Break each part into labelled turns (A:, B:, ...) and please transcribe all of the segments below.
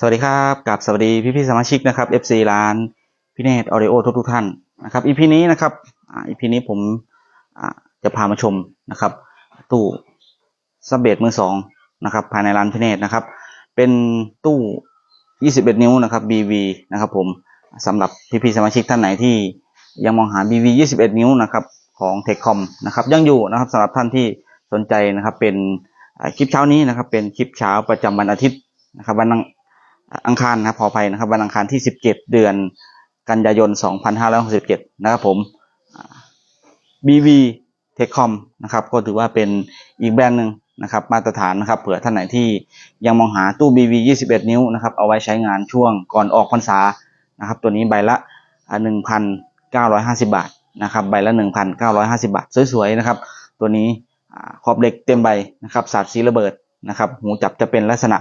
A: สวัสดีครับกับสวัสดีพี่พี่ๆสมาชิกนะครับ FC ร้านพี่เนตออริโอทุกทุกท่านนะครับอีพีนี้นะครับอ่าอีพีนี้ผมอ่าจะพามาชมนะครับ ตู้ซับเบดมือสองนะครับภายในร้านพี่เนตนะครับ เป็นตู้ 21 นิ้วนะครับ BV นะครับผมสำหรับพี่พี่ๆสมาชิกท่านไหนที่ยังมองหา BV 21 นิ้วนะครับของ t e c h c o m นะครับยังอยู่นะครับสำหรับท่านที่สนใจนะครับเป็นคลิปเช้านี้นะครับ เป็นคลิปเช้าประจำวันอาทิตย์นะครับวัน อังคารนะครับขออภัยนะครับ วันอังคารที่ 17 เดือนกันยายน 2567 นะครับผม BV Techcom นะครับ ก็ถือว่าเป็นอีกแบรนด์หนึ่งนะครับ มาตรฐานนะครับ เผื่อท่านไหนที่ยังมองหาตู้ BV 21 นิ้วนะครับ เอาไว้ใช้งานช่วงก่อนออกพรรษานะครับ ตัวนี้ใบละอ่า1,950 บาทนะครับ ใบละ 1,950 บาท สวยๆนะครับ ตัวนี้ขอบเหล็กเต็มใบนะครับ สาดสีระเบิดนะครับ หูจับจะเป็นลักษณะ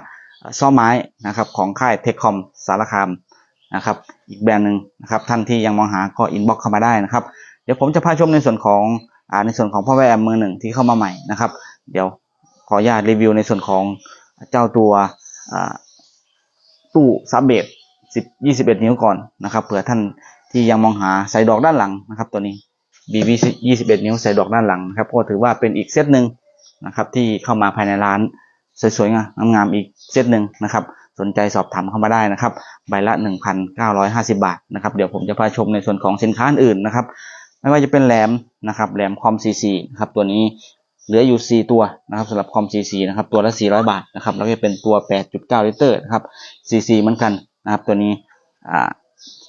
A: ซ่อไม้นะครับของค่ายเทคคอมสารคามนะครับ อีกแบรนด์หนึ่งนะครับท่านที่ยังมองหาก็อินบ็อกเข้ามาได้นะครับ เดี๋ยวผมจะพาชมในส่วนของอในส่วนของพ่อแวร์มือหนึ่งที่เข้ามาใหม่นะครับ เดี๋ยวขออนุญาตรีวิวในส่วนของเจ้าตัวตู้ซับเบดสิบยี่สิบเอ็ดนิ้วก่อนนะครับเผื่อท่านที่ยังมองหาใส่ดอกด้านหลังนะครับตัวนี้ BB ยี่สิบเอ็ดนิ้วใส่ดอกด้านหลังนะครับก็ถือว่าเป็นอีกเซตหนึ่งนะครับที่เข้ามาภายในร้าน สวยๆงามงามๆอีกเซตหนึ่งนะครับ สนใจสอบถามเข้ามาได้นะครับ ใบละ 1,950 บาทนะครับ เดี๋ยวผมจะพาชมในส่วนของสินค้าอื่นนะครับ ไม่ว่าจะเป็นแหลมนะครับแหลมคอม CC นะครับตัวนี้เหลืออยู่ 4 ตัวนะครับสำหรับคอม CC นะครับตัวละ 400 บาทนะครับแล้วก็เป็นตัว 8.9 ลิตรนะครับ CC เหมือนกันนะครับตัวนี้อ่า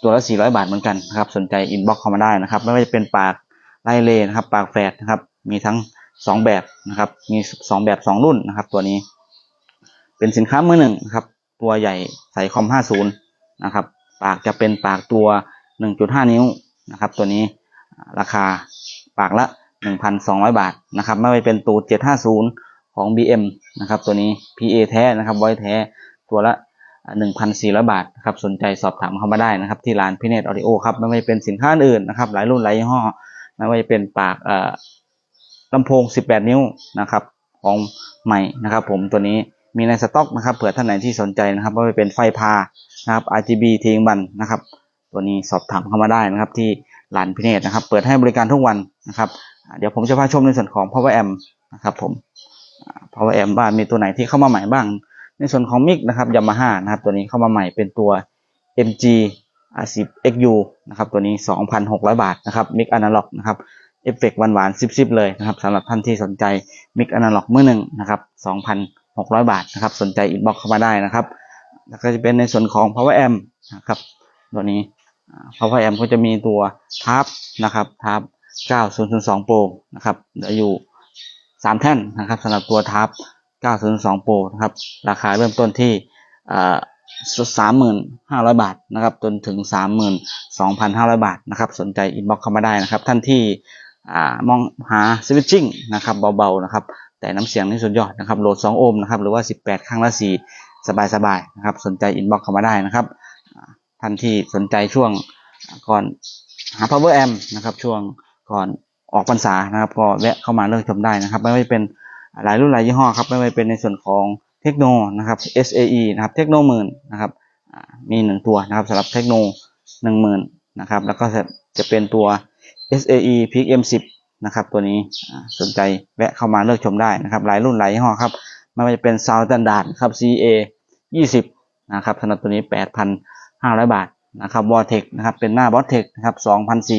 A: ตัวละ 400 บาทเหมือนกันนะครับสนใจอินบ็อกเข้ามาได้นะครับไม่ว่าจะเป็นปากไล่เลนะครับปากแฝดนะครับมีทั้ง 2 แบบนะครับมี 2 แบบ 2 รุ่นนะครับตัวนี้ เป็นสินค้ามือหนึ่งครับ ตัวใหญ่ใส่คอม 50 นะครับ ปากจะเป็นปากตัว 1.5 นิ้วนะครับ ตัวนี้ราคาปากละ 1,200 บาทนะครับ ไม่ว่าเป็นตูด 750 ของ BM นะครับ ตัวนี้ PA แท้นะครับไว้แท้ตัวละอ่า1,400 บาทนะครับ สนใจสอบถามเข้ามาได้นะครับ ที่ร้านพิเนตออดิโอครับ ไม่ว่าเป็นสินค้าอื่นนะครับ หลายรุ่นหลายยี่ห้อ ไม่ว่าเป็นปากเอ่อลำโพง 18 นิ้วนะครับ ของใหม่นะครับ ผมตัวนี้ มีในสต็อกนะครับเผื่อท่านไหนที่สนใจนะครับว่าเป็นไฟพานะครับ RGB ทิงบันนะครับ ตัวนี้สอบถามเข้ามาได้นะครับ ที่ร้านพิเนตนะครับ เปิดให้บริการทุกวันนะครับ เดี๋ยวผมจะพาชมในส่วนของ power amp นะครับผม power amp ว่านมีตัวไหนที่เข้ามาใหม่บ้าง ในส่วนของมิกนะครับยามาฮ่านะครับ ตัวนี้เข้ามาใหม่เป็นตัว MG R10 XU นะครับ ตัวนี้ 2,600 บาทนะครับมิกอนาล็อกนะครับเอฟเฟกต์หวานๆซิบๆเลยนะครับสำหรับท่านที่สนใจมิกอนาล็อกมือหนึ่งนะครับ 600 บาทนะครับ สนใจอินบ็อกเข้ามาได้นะครับ แล้วก็จะเป็นในส่วนของ power amp นะครับตัวนี้ power amp ก็จะมีตัวทับนะครับทับ9002 Pro นะครับเหลืออยู่ 3 แท่นนะครับสำหรับตัวทับ902 Pro นะครับ ราคาเริ่มต้นที่อ่า35,500บาทนะครับ จนถึง32,500บาทนะครับ สนใจอินบ็อกเข้ามาได้นะครับ ท่านที่อมองหาสวิตชิ่งนะครับเบาๆนะครับ แต่น้ำเสียงนี่สุดยอดนะครับโหลด 2 โอห์มนะครับหรือว่า 18 ข้างละ4สบายๆนะครับสนใจอินบ็อกเข้ามาได้นะครับท่านที่สนใจช่วงก่อนหา power amp นะครับช่วงก่อนออกพรรษานะครับก็แวะเข้ามาเลือกชมได้นะครับ ไม่ว่าจะเป็นหลายรุ่นหลายยี่ห้อครับไม่ว่าจะเป็นในส่วนของเทคโนนะครับ SAE นะครับเทคโนหมื่นนะครับมีหนึ่งตัวนะครับสำหรับเทคโนหนึ่งหมื่นนะครับแล้วก็จะจะเป็นตัว SAE Peak M10 นะครับ ตัวนี้สนใจแวะเข้ามาเลือกชมได้นะครับ หลายรุ่นหลายยี่ห้อครับไม่ว่าจะเป็น Sound Standard ครับ CA 20นะครับสำหรับตัวนี้ 8,500 บาทนะครับ Vortex นะครับเป็นหน้า Vortex นะครับ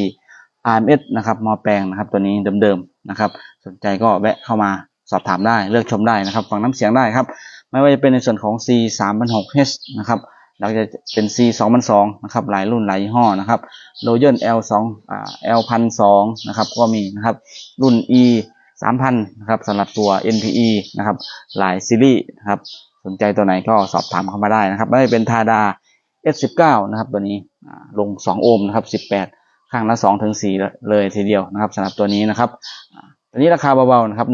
A: 2,004 RMS นะครับมอแปลงนะครับตัวนี้เดิมๆนะครับ สนใจก็แวะเข้ามาสอบถามได้เลือกชมได้นะครับ ฟังน้ำเสียงได้ครับ ไม่ว่าจะเป็นในส่วนของ C 3 6 0 H นะครับ แล้วจะเป็น C 2 0 0นะครับหลายรุ่นหลายยี่ห้อนะครับ Royal L 2อ่า L 1 2 0 0นะครับก็มีนะครับรุ่น E 3,000นะครับสำหรับตัว NPE นะครับหลายซีรีส์นะครับสนใจตัวไหนก็สอบถามเข้ามาได้นะครับไม่เป็นทาดา S19 นะครับตัวนี้ลง 2 โอห์มนะครับ 18 ข้างละ2ถึง4เลยทีเดียวนะครับสำหรับตัวนี้นะครับตัวนี้ราคาเบาๆนะครับ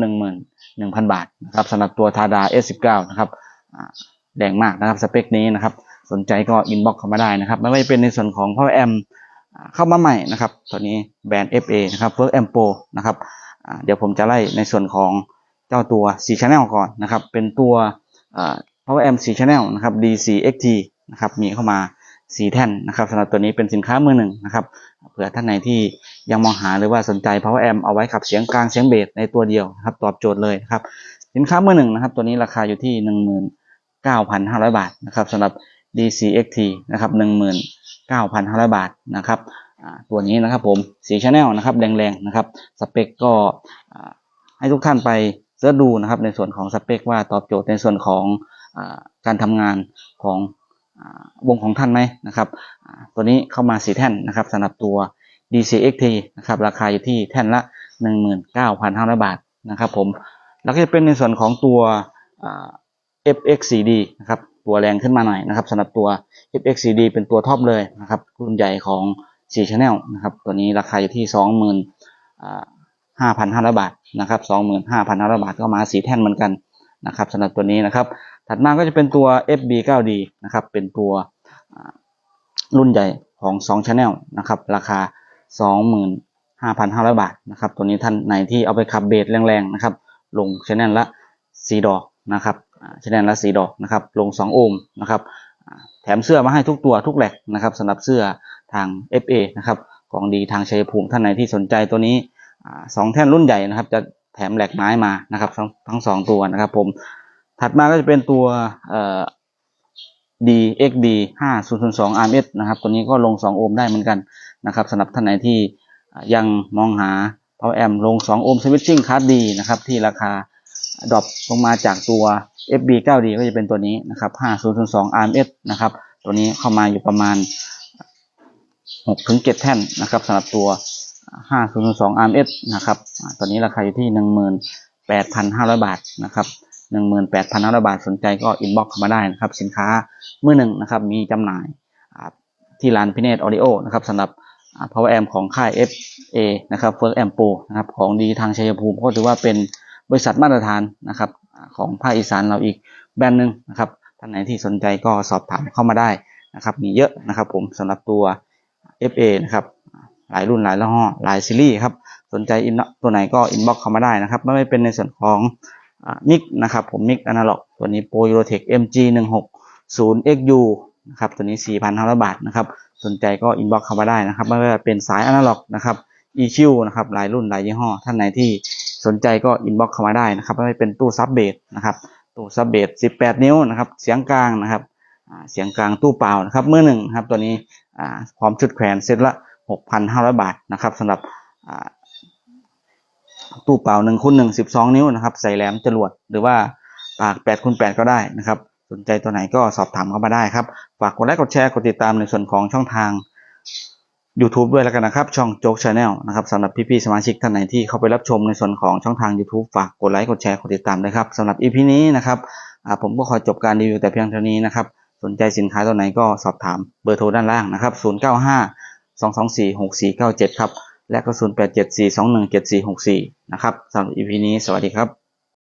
A: 11,000 บาทนะครับสำหรับตัวทาดา S19 นะครับแรงมากนะครับสเปคนี้นะครับ สนใจก็อินบ็อกเข้ามาได้นะครับ ไม่ว่าจะเป็นในส่วนของ Power Amp อ่าเข้ามาใหม่นะครับตัวนี้แบรนด์ FA นะครับ Work a m Pro นะครับเดี๋ยวผมจะไล่ในส่วนของเจ้าตัว4 Channel ก่อนนะครับ เป็นตัวอ่า Power Amp 4 Channel นะครับ D4XT นะครับ มีเข้ามา4แท่นนะครับสำหรับตัวนี้เป็นสินค้ามือหนึ่งนะครับเผื่อท่านไหนที่ยังมองหาหรือว่าสนใจ Power Amp เอาไว้ขับเสียงกลางเสียงเบสในตัวเดียวนะครับตอบโจทย์เลยนะครับ สินค้ามือหนึ่งนะครับ ตัวนี้ราคาอยู่ที่ 19,500 บาทนะครับสำหรับ DCXT นะครับ19,500 บาทนะครับตัวนี้นะครับผมสีชาแนลนะครับแรงๆนะครับสเปคก็ให้ทุกท่านไปเสิร์ชดูนะครับในส่วนของสเปคว่าตอบโจทย์ในส่วนของอการทำงานของอวงของท่านไหมนะครับตัวนี้เข้ามาสีแท่นนะครับสำหรับตัว DCXT นะครับราคาอยู่ที่แท่นละ 19,500 บาทนะครับผมแล้วก็จะเป็นในส่วนของตัว FXCD นะครับ ตัวแรงขึ้นมาหน่อยนะครับสำหรับตัว FXCD เป็นตัวท็อปเลยนะครับรุ่นใหญ่ของ4 Channel นะครับตัวนี้ราคาอยู่ที่ 25,500 บาทนะครับ25,500 บาทก็มาสีแท่นเหมือนกันนะครับสำหรับตัวนี้นะครับ ถัดมาก็จะเป็นตัว FB9D นะครับเป็นตัวรุ่นใหญ่ของ2 Channel นะครับราคา 25,500 บาทนะครับตัวนี้ท่านไหนที่เอาไปขับเบสแรงๆนะครับลงชแนลละสีดอกนะครับ ชแนลละสีดอกนะครับ ลง 2 โอห์มนะครับ แถมเสื้อมาให้ทุกตัวทุกแหลกนะครับสำหรับเสื้อทาง FA นะครับของดีทางชัยภูมิท่านไหนที่สนใจตัวนี้สองแท่นรุ่นใหญ่นะครับ จะแถมแหลกไม้มานะครับ ทั้งทั้งสองตัวนะครับ ผมถัดมาก็จะเป็นตัวเอ่อ DXD 5002 RMS นะครับ ตัวนี้ก็ลง 2 โอห์มได้เหมือนกันนะครับสำหรับท่านไหนที่ยังมองหา Power Amp ลง 2 โอห์ม Switching Card ดีนะครับที่ราคา ดรอปลงมาจากตัว FB9D ก็จะเป็นตัวนี้นะครับ 5002 RMS นะครับ ตัวนี้เข้ามาอยู่ประมาณ6ถึง7แท่นนะครับสำหรับตัว 5002 RMS นะครับตัวนี้ราคาอยู่ที่ 18,500 บาทนะครับ18,500 บาทสนใจก็อินบ็อกเข้ามาได้นะครับ สินค้ามือหนึ่งนะครับ มีจำหน่ายที่ร้านพิเนตออดิโอนะครับสำหรับ Power Amp ของค่าย FA นะครับ First Amp Pro นะครับ ของดีทางชัยภูมิก็ถือว่าเป็น บริษัทมาตรฐานนะครับของภาคอีสานเราอีกแบรนด์หนึ่งนะครับท่านไหนที่สนใจก็สอบถามเข้ามาได้นะครับมีเยอะนะครับผมสำหรับตัว FA นะครับหลายรุ่นหลายยี่ห้อหลายซีรีส์ครับสนใจอินตัวไหนก็อินบ็อกเข้ามาได้นะครับไม่ว่าเป็นในส่วนของมิกนะครับผมมิกอนาล็อกตัวนี้โปรยูโรเทค MG 1 6 0 XU นะครับตัวนี้ 4,500 บาทนะครับสนใจก็อินบ็อกเข้ามาได้นะครับไม่ว่าจะเป็นสายอนาล็อกนะครับ EQ นะครับหลายรุ่นหลายยี่ห้อ ท่านไหนที่ สนใจก็อินบ็อกเข้ามาได้นะครับไม่เป็นตู้ซับเบสนะครับตู้ซับเบส18 นิ้วนะครับ เสียงกลางนะครับเสียงกลางตู้เปล่านะครับเมื่อหนึ่งครับตัวนี้พร้อมชุดแขวนเซตละ 6,500 บาทนะครับสำหรับตู้เปล่า1คูณ1 12 นิ้วนะครับ ใส่แหลมจรวดหรือว่าปาก8คูณ8ก็ได้นะครับ สนใจตัวไหนก็สอบถามเข้ามาได้ครับ ฝากกดไลค์กดแชร์กดติดตามในส่วนของช่องทาง YouTube ด้วยแล้วกันนะครับ ช่องโจ๊กชาแนลนะครับสำหรับพี่ๆสมาชิกท่านไหนที่เข้าไปรับชมในส่วนของช่องทาง YouTube ฝากกดไลค์กดแชร์กดติดตามด้วยครับสำหรับ EP นี้นะครับผมก็ขอจบการรีวิวแต่เพียงเท่านี้นะครับ สนใจสินค้าตัวไหนก็สอบถามเบอร์โทรด้านล่างนะครับ 095 224 6497 ครับ และก็ 0874217464 นะครับสำหรับ EP นี้สวัสดีครับ